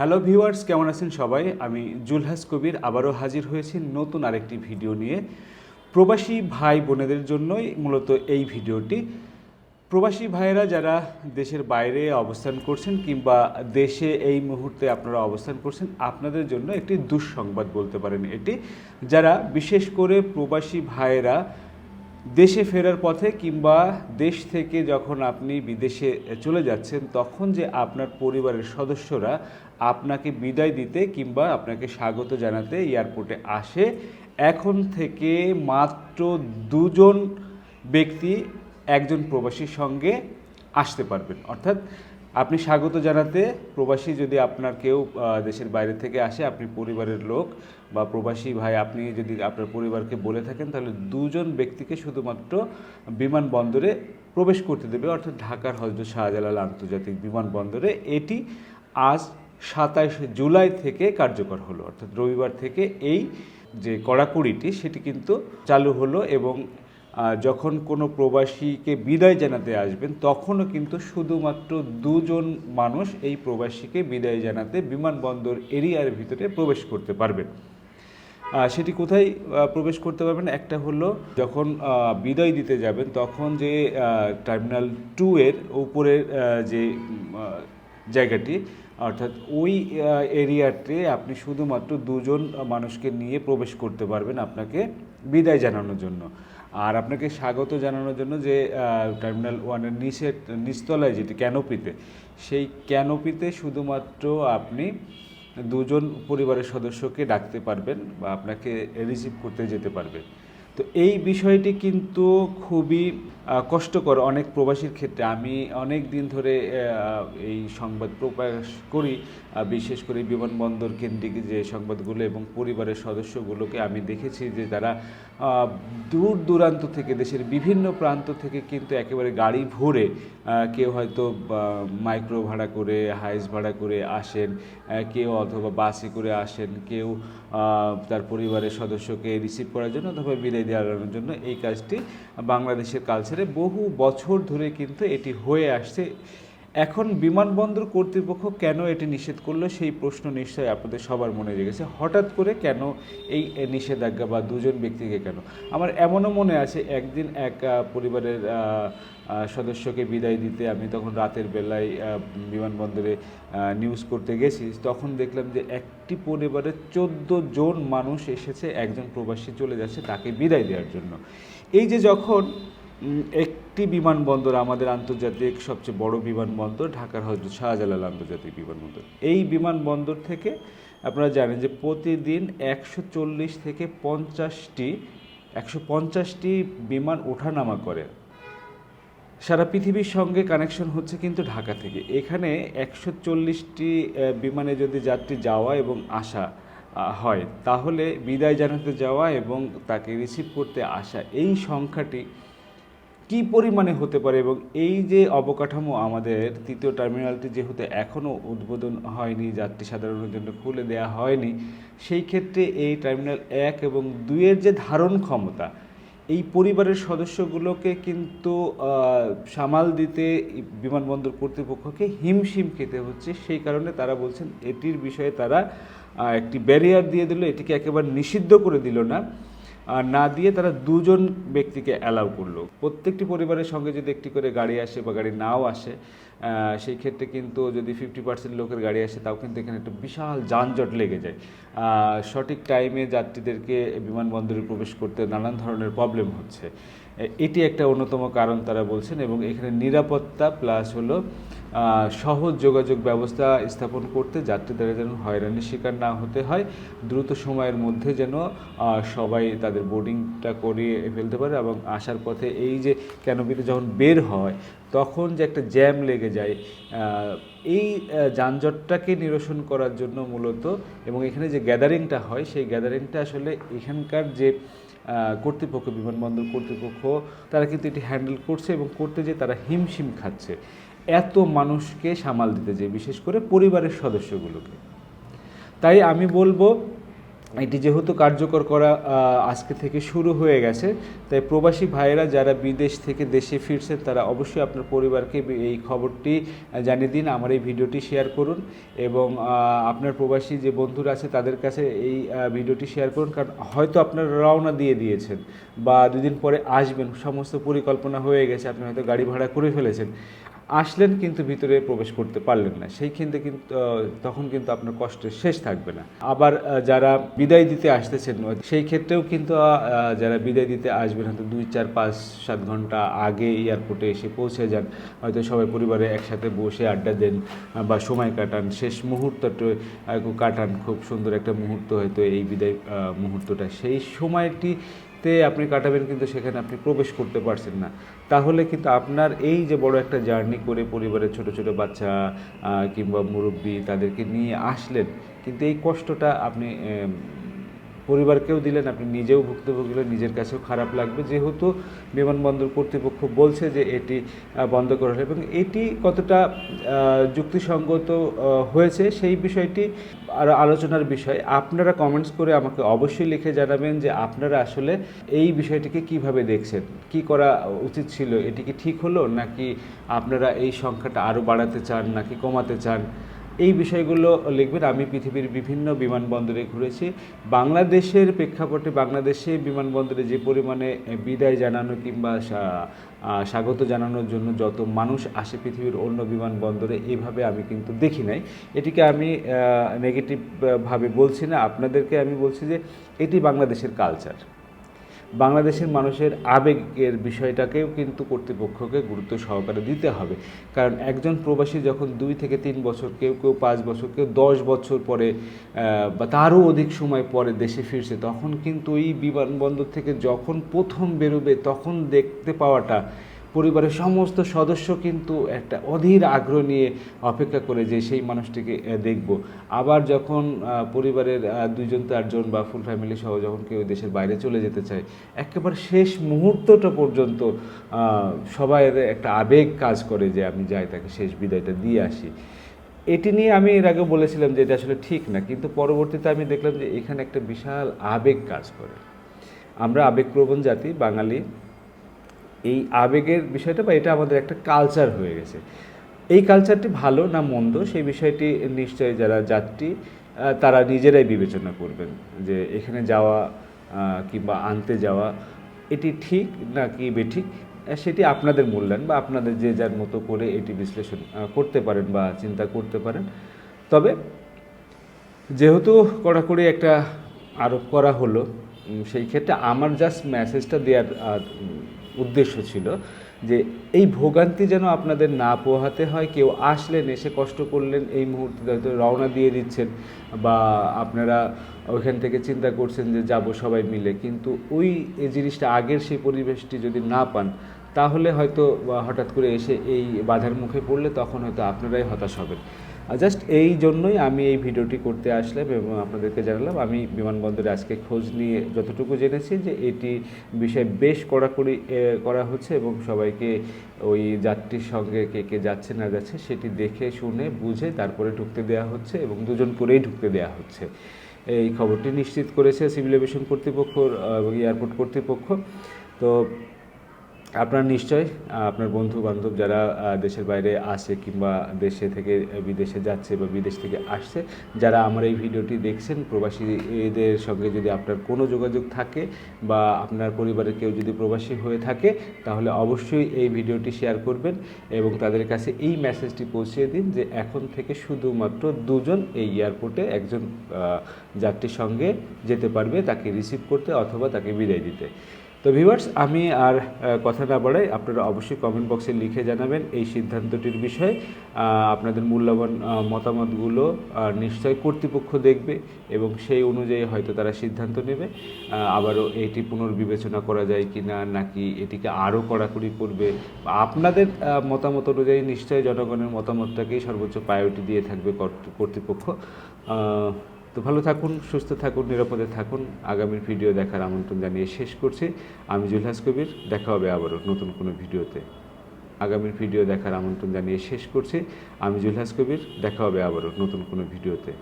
Hello viewers কেমন আছেন সবাই? আমি জুলহাস কবির, আবারও হাজির হয়েছি নতুন আরেকটি ভিডিও নিয়ে। প্রবাসী ভাই বোনেদের জন্যই মূলত এই ভিডিওটি। প্রবাসী ভাইয়েরা যারা দেশের বাইরে অবস্থান করছেন কিংবা দেশে এই মুহূর্তে আপনারা অবস্থান করছেন, আপনাদের জন্য একটি দুঃসংবাদ বলতে পারেন এটি। যারা বিশেষ করে প্রবাসী ভাইয়েরা দেশে ফেরার পথে কিংবা দেশ থেকে যখন আপনি বিদেশে চলে যাচ্ছেন, তখন যে আপনার পরিবারের সদস্যরা আপনাকে বিদায় দিতে কিংবা আপনাকে স্বাগত জানাতে এয়ারপোর্টে আসে, এখন থেকে মাত্র দুজন ব্যক্তি একজন প্রবাসীর সঙ্গে আসতে পারবেন। অর্থাৎ আপনি স্বাগত জানাতে প্রবাসী যদি আপনার কেউ দেশের বাইরে থেকে আসে, আপনি পরিবারের লোক বা প্রবাসী ভাই, আপনি যদি আপনার পরিবারকে বলে থাকেন, তাহলে দুজন ব্যক্তিকে শুধুমাত্র বিমানবন্দরে প্রবেশ করতে দেবে। অর্থাৎ ঢাকার হজরত শাহজালাল আন্তর্জাতিক বিমানবন্দরে এটি আজ সাতাইশে জুলাই থেকে কার্যকর হলো। অর্থাৎ রবিবার থেকে এই যে কড়াকড়িটি, সেটি কিন্তু চালু হলো এবং যখন কোনো প্রবাসীকে বিদায় জানাতে আসবেন, তখনও কিন্তু শুধুমাত্র দুজন মানুষ এই প্রবাসীকে বিদায় জানাতে বিমানবন্দর এরিয়ার ভিতরে প্রবেশ করতে পারবেন। সেটি কোথায় প্রবেশ করতে পারবেন? একটা হলো যখন বিদায় দিতে যাবেন, তখন যে টার্মিনাল টু এর উপরের যে জায়গাটি, অর্থাৎ ওই এরিয়াতে আপনি শুধুমাত্র দুজন মানুষকে নিয়ে প্রবেশ করতে পারবেন আপনাকে বিদায় জানানোর জন্য। আর আপনাকে স্বাগত জানানোর জন্য যে টার্মিনাল ওয়ানের নিচের নিচতলায় যেটি ক্যানোপিতে সেই ক্যানোপিতে শুধুমাত্র আপনি দুজন পরিবারের সদস্যকে ডাকতে পারবেন বা আপনাকে রিসিভ করতে যেতে পারবেন। তো এই বিষয়টি কিন্তু খুবই কষ্টকর অনেক প্রবাসীর ক্ষেত্রে। আমি অনেক দিন ধরে এই সংবাদ প্রকাশ করি বিশেষ করে বিমানবন্দর কেন্দ্রিক যে সংবাদগুলো এবং পরিবারের সদস্যগুলোকে আমি দেখেছি যে তারা দূর দূরান্ত থেকে, দেশের বিভিন্ন প্রান্ত থেকে কিন্তু একেবারে গাড়ি ভরে কেউ হয়তো মাইক্রো ভাড়া করে হাইস ভাড়া করে আসেন কেউ অথবা বাসে করে আসেন, কেউ তার পরিবারের সদস্যকে রিসিভ করার জন্য অথবা বিদায় দেওয়ার জন্য এই কাজটি বাংলাদেশের কালচারে বহু বছর ধরে কিন্তু এটি হয়ে আসছে। এখন বিমানবন্দর কর্তৃপক্ষ কেন এটি নিষেধ করল সেই প্রশ্ন নিশ্চয়ই আপনাদের সবার মনে জেগেছে হঠাৎ করে কেন এই নিষেধাজ্ঞা বা দুজন ব্যক্তিকে কেন? আমার এমনও মনে আছে একদিন এক পরিবারের সদস্যকে বিদায় দিতে আমি তখন রাতের বেলায় বিমানবন্দরে নিউজ করতে গেছি। তখন দেখলাম যে একটি পরিবারের চোদ্দ জন মানুষ এসেছে একজন প্রবাসী চলে যাচ্ছে তাকে বিদায় দেওয়ার জন্য। এই যে যখন উম, একটি বিমানবন্দর আমাদের আন্তর্জাতিক সবচেয়ে বড় বিমানবন্দর, ঢাকার হজরত শাহজালাল আন্তর্জাতিক বিমানবন্দর। এই বিমানবন্দর থেকে আপনারা জানেন যে প্রতিদিন একশো চল্লিশ থেকে পঞ্চাশটি, একশো পঞ্চাশটি বিমান ওঠানামা করে। সারা পৃথিবীর সঙ্গে কানেকশন হচ্ছে কিন্তু ঢাকা থেকে। এখানে একশো চল্লিশটি বিমানে যদি যাত্রী যাওয়া এবং আসা হয়, তাহলে বিদায় জানাতে যাওয়া এবং তাকে রিসিভ করতে আসা, এই সংখ্যাটি কি পরিমাণে হতে পারে এবং এই যে অবকাঠামো আমাদের তৃতীয় টার্মিনালটি যেহেতু এখনও উদ্বোধন হয়নি, যাত্রী সাধারণের জন্য খুলে দেওয়া হয়নি, সেই ক্ষেত্রে এই টার্মিনাল এক এবং দুইয়ের যে ধারণ ক্ষমতা, এই পরিবারের সদস্যগুলোকে কিন্তু সামাল দিতে বিমানবন্দর কর্তৃপক্ষকে হিমশিম খেতে হচ্ছে। সেই কারণে তারা বলছেন এটির বিষয়ে তারা একটি ব্যারিয়ার দিয়ে দিল, এটিকে একেবারে নিষিদ্ধ করে দিল না। না দিয়ে তারা দুজন ব্যক্তিকে অ্যালাউ করল। প্রত্যেকটি পরিবারের সঙ্গে যদি একটি করে গাড়ি আসে বা গাড়ি নাও আসে সেই ক্ষেত্রে কিন্তু যদি ফিফটি পার্সেন্ট লোকের গাড়ি আসে, তাও কিন্তু এখানে একটা বিশাল যানজট লেগে যায়। সঠিক টাইমে যাত্রীদেরকে বিমানবন্দরে প্রবেশ করতে নানান ধরনের প্রবলেম হচ্ছে। এটি একটা অন্যতম কারণ তারা বলছেন এবং এখানে নিরাপত্তা প্লাস হলো সহজ যোগাযোগ ব্যবস্থা স্থাপন করতে যাত্রীদের যেন হয়রানির শিকার না হতে হয়। দ্রুত সময়ের মধ্যে যেন সবাই তাদের বোর্ডিংটা করিয়ে ফেলতে পারে এবং আসার পথে এই যে ক্যানোপিতে যখন বের হয়, তখন যে একটা জ্যাম লেগে যায় এই যানজটটাকে নিরসন করার জন্য মূলত এবং এখানে যে গ্যাদারিংটা হয়, সেই গ্যাদারিংটা আসলে এখানকার যে কর্তৃপক্ষ, বিমানবন্দর কর্তৃপক্ষ, তারা কিন্তু এটি হ্যান্ডেল করছে এবং করতে যে তারা হিমশিম খাচ্ছে। এত মানুষকে সামাল দিতে যে বিশেষ করে পরিবারের সদস্যগুলোকে। তাই আমি বলব, এটি যেহেতু কার্যকর করা আজকে থেকে শুরু হয়ে গেছে, তাই প্রবাসী ভাইয়েরা যারা বিদেশ থেকে দেশে ফিরছেন, তারা অবশ্যই আপনার পরিবারকে এই খবরটি জানিয়ে দিন, আমার এই ভিডিওটি শেয়ার করুন এবং আপনার প্রবাসী যে বন্ধুরা আছে, তাদের কাছে এই ভিডিওটি শেয়ার করুন, কারণ হয়তো আপনারা রওনা দিয়ে দিয়েছেন বা দুদিন পরে আসবেন, সমস্ত পরিকল্পনা হয়ে গেছে, আপনি হয়তো গাড়ি ভাড়া করে ফেলেছেন। আসলেন কিন্তু ভিতরে প্রবেশ করতে পারলেন না। সেই ক্ষেত্রে কিন্তু তখন কিন্তু আপনার কষ্টের শেষ থাকবে না। আবার যারা বিদায় দিতে আসতেছেন, সেই ক্ষেত্রেও কিন্তু যারা বিদায় দিতে আসবেন, হয়তো দুই, চার, পাঁচ, সাত ঘণ্টা আগে এয়ারপোর্টে এসে পৌঁছে যান। হয়তো সবাই পরিবারে একসাথে বসে আড্ডা দেন বা সময় কাটান। শেষ মুহূর্তটা কাটান। খুব সুন্দর একটা মুহূর্ত হয়তো এই বিদায় মুহূর্তটা। সেই সময়টি তে আপনি কাটাবেন, কিন্তু সেখানে আপনি প্রবেশ করতে পারছেন না। তাহলে কিন্তু আপনার এই যে বড় একটা জার্নি করে পরিবারের ছোট ছোট বাচ্চা কিংবা মুরব্বী তাদেরকে নিয়ে আসলেন, কিন্তু এই কষ্টটা আপনি পরিবারকেও দিলেন, আপনি নিজেও ভুক্তভোগী হলেন, নিজের কাছেও খারাপ লাগবে। যেহেতু বিমানবন্দর কর্তৃপক্ষ বলছে যে এটি বন্ধ করা হবে এবং এটি কতটা যুক্তিসঙ্গত হয়েছে সেই বিষয়টি আর আলোচনার বিষয়। আপনারা কমেন্টস করে আমাকে অবশ্যই লিখে জানাবেন যে আপনারা আসলে এই বিষয়টিকে কীভাবে দেখছেন, কি করা উচিত ছিল, এটি কি ঠিক হলো নাকি আপনারা এই সংখ্যাটা আরও বাড়াতে চান, নাকি কমাতে চান? এই বিষয়গুলো লিখবেন। আমি পৃথিবীর বিভিন্ন বিমানবন্দরে ঘুরেছি। বাংলাদেশের প্রেক্ষাপটে বাংলাদেশে বিমানবন্দরে যে পরিমাণে বিদায় জানানো কিংবা স্বাগত জানানোর জন্য যত মানুষ আসে পৃথিবীর অন্য বিমানবন্দরে এইভাবে আমি কিন্তু দেখি নাই। এটিকে আমি নেগেটিভ ভাবে বলছি না। আপনাদেরকে আমি বলছি যে এটি বাংলাদেশের কালচার বাংলাদেশের মানুষের আবেগের বিষয়টাকেও কিন্তু কর্তৃপক্ষকে গুরুত্ব সহকারে দিতে হবে। কারণ একজন প্রবাসী যখন দুই থেকে তিন বছর, কেউ কেউ পাঁচ বছর, কেউ দশ বছর পরে বা তারও অধিক সময় পরে দেশে ফিরছে, তখন কিন্তু এই বিমানবন্দর থেকে যখন প্রথম বেরোবে, তখন দেখতে পাওয়াটা পরিবারের সমস্ত সদস্য কিন্তু একটা অধীর আগ্রহ নিয়ে অপেক্ষা করে যে সেই মানুষটিকে দেখব। আবার যখন পরিবারের আহ, দুইজন চারজন বা ফুল ফ্যামিলি সহ যখন কেউ দেশের বাইরে চলে যেতে চায় একেবারে শেষ মুহূর্তটা পর্যন্ত সবাই একটা আবেগ কাজ করে যে আমি যাই তাকে শেষ বিদায়টা দিয়ে আসি। এটি নিয়ে আমি এর আগে বলেছিলাম যে এটা আসলে ঠিক না কিন্তু পরবর্তীতে আমি দেখলাম যে এখানে একটা বিশাল আবেগ কাজ করে। আমরা আবেগপ্রবণ জাতি বাঙালি এই আবেগের বিষয়টা বা এটা আমাদের একটা কালচার হয়ে গেছে। এই কালচারটি ভালো না মন্দ, সেই বিষয়টি নিশ্চয়ই যারা যাত্রী তারা নিজেরাই বিবেচনা করবেন যে এখানে যাওয়া কিংবা আনতে যাওয়া, এটি ঠিক নাকি বেঠিক? সেটি আপনাদের মূল্যায়ন বা আপনাদের যে যার মতো করে এটি বিশ্লেষণ করতে পারেন বা চিন্তা করতে পারেন। তবে যেহেতু কড়াকড়ি একটা আরোপ করা হলো সেই ক্ষেত্রে আমার জাস্ট মেসেজটা দেওয়ার উদ্দেশ্য ছিল যে এই ভোগান্তি যেন আপনাদের না পোহাতে হয়, কেউ আসলেন, এসে কষ্ট করলেন, এই মুহূর্তে হয়তো রওনা দিয়ে দিচ্ছেন বা আপনারা ওইখান থেকে চিন্তা করছেন যে যাব সবাই মিলে। কিন্তু ওই, এই জিনিসটা আগের সেই পরিবেশটি যদি না পান, তাহলে হয়তো হঠাৎ করে এসে এই বাধার মুখে পড়লে তখন হয়তো আপনারাই হতাশ হবেন। জাস্ট এই জন্যই আমি এই ভিডিওটি করতে আসলাম এবং আপনাদেরকে জানালাম, আমি বিমানবন্দরে আজকে খোঁজ নিয়ে যতটুকু জেনেছি যে এটি বিষয়ে বেশ কড়াকড়ি করা হচ্ছে এবং সবাইকে ওই যাত্রীর সঙ্গে কে কে যাচ্ছে না যাচ্ছে সেটি দেখে, শুনে, বুঝে তারপরে ঢুকতে দেওয়া হচ্ছে এবং দুজন করেই ঢুকতে দেওয়া হচ্ছে। এই খবরটি নিশ্চিত করেছে সিভিল এভিয়েশন কর্তৃপক্ষ এবং এয়ারপোর্ট কর্তৃপক্ষ। তো আপনার নিশ্চয় আপনার বন্ধু বান্ধব যারা দেশের বাইরে আসে কিংবা দেশে থেকে বিদেশে যাচ্ছে বা বিদেশ থেকে আসছে, যারা আমার এই ভিডিওটি দেখছেন, প্রবাসীদের সঙ্গে যদি আপনার কোনো যোগাযোগ থাকে বা আপনার পরিবারের কেউ যদি প্রবাসী হয়ে থাকে, তাহলে অবশ্যই এই ভিডিওটি শেয়ার করবেন এবং তাদের কাছে এই মেসেজটি পৌঁছিয়ে দিন যে এখন থেকে শুধুমাত্র দুজন এই এয়ারপোর্টে একজন যাত্রীর সঙ্গে যেতে পারবে, তাকে রিসিভ করতে অথবা তাকে বিদায় দিতে। তো ভিউয়ার্স আমি আর কথা না বাড়াই, আপনারা অবশ্যই কমেন্ট বক্সে লিখে জানাবেন এই সিদ্ধান্তটির বিষয়ে। আপনাদের মূল্যবান মতামতগুলো নিশ্চয় কর্তৃপক্ষ দেখবে এবং সেই অনুযায়ী হয়তো তারা সিদ্ধান্ত নেবে। আবারও এটি পুনর্বিবেচনা করা যায় কি না নাকি এটিকে আরও কড়াকড়ি করবে? আপনাদের মতামত অনুযায়ী নিশ্চয়ই জনগণের মতামতটাকেই সর্বোচ্চ প্রায়োরিটি দিয়ে থাকবে কর্তৃ- কর্তৃপক্ষ। তো ভালো থাকুন, সুস্থ থাকুন, নিরাপদে থাকুন। আগামীর ভিডিও দেখার আমন্ত্রণ জানিয়ে শেষ করছি। আমি জুলহাস কবির, দেখা হবে আবারও নতুন কোনো ভিডিওতে। আগামীর ভিডিও দেখার আমন্ত্রণ জানিয়ে শেষ করছি। আমি জুলহাস কবির, দেখা হবে আবারও নতুন কোনো ভিডিওতে।